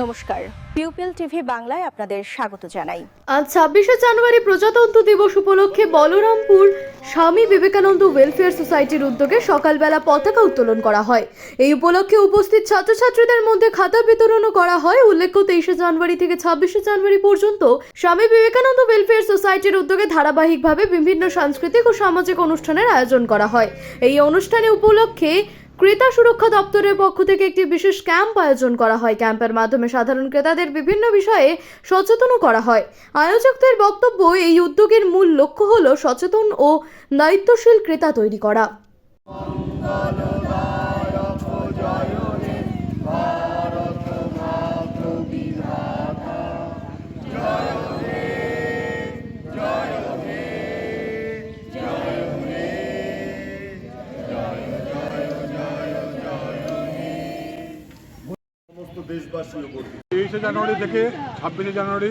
নমস্কার। পিউপিএল টিভি বাংলায় আপনাদের স্বাগত জানাই। আজ ছাব্বিশে জানুয়ারি প্রজাতন্ত্র দিবস উপলক্ষে বলরামপুর স্বামী বিবেকানন্দ ওয়েলফেয়ার সোসাইটির উদ্যোগে সকালবেলা পতাকা উত্তোলন করা হয়। এই উপলক্ষে উপস্থিত ছাত্রছাত্রীদের মধ্যে খাতা বিতরণও করা হয়। উল্লেখ্য, তেইশে জানুয়ারি থেকে ছাব্বিশে জানুয়ারি পর্যন্ত স্বামী বিবেকানন্দ ওয়েলফেয়ার সোসাইটির উদ্যোগে ধারাবাহিকভাবে বিভিন্ন সাংস্কৃতিক ও সামাজিক অনুষ্ঠানের আয়োজন করা হয়। এই অনুষ্ঠানে উপলক্ষে ক্রেতা সুরক্ষা দপ্তরের পক্ষ থেকে একটি বিশেষ ক্যাম্প আয়োজন করা হয়। ক্যাম্পের মাধ্যমে সাধারণ ক্রেতাদের বিভিন্ন বিষয়ে সচেতনও করা হয়। আয়োজকদের বক্তব্য, এই উদ্যোগের মূল লক্ষ্য হল সচেতন ও দায়িত্বশীল ক্রেতা তৈরি করা। তেইশে জানুয়ারি থেকে ছাব্বিশে জানুয়ারি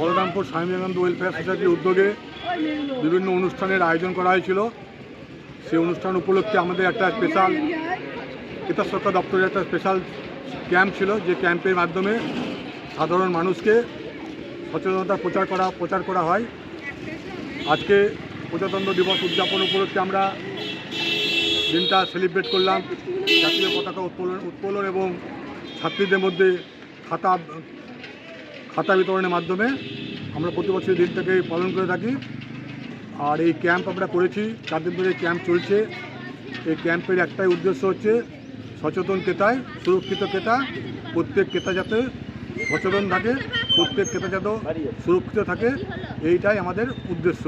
বলরামপুর স্বামী বিবেকানন্দ ওয়েলফেয়ার সোসাইটির উদ্যোগে বিভিন্ন অনুষ্ঠানের আয়োজন করা হয়েছিল। সেই অনুষ্ঠান উপলক্ষে আমাদের একটা স্পেশাল সুরক্ষা দপ্তরের একটা স্পেশাল ক্যাম্প ছিল। যে ক্যাম্পের মাধ্যমে সাধারণ মানুষকে সচেতনতা প্রচার করা প্রচার করা হয়। আজকে প্রজাতন্ত্র দিবস উদযাপন উপলক্ষে আমরা দিনটা সেলিব্রেট করলাম। জাতীয় পতাকা উত্তোলন উত্তোলন এবং ছাত্রীদের মধ্যে খাতা খাতা বিতরণের মাধ্যমে আমরা প্রতি বছর দিনটাকে পালন করে থাকি। আর এই ক্যাম্প আমরা করেছি, চার দিন ধরে ক্যাম্প চলছে। এই ক্যাম্পের একটাই উদ্দেশ্য হচ্ছে সচেতন ক্রেতায়, সুরক্ষিত ক্রেতা, প্রত্যেক ক্রেতা যাতে সচেতন থাকে, প্রত্যেক ক্রেতা যাতে সুরক্ষিত থাকে, এইটাই আমাদের উদ্দেশ্য।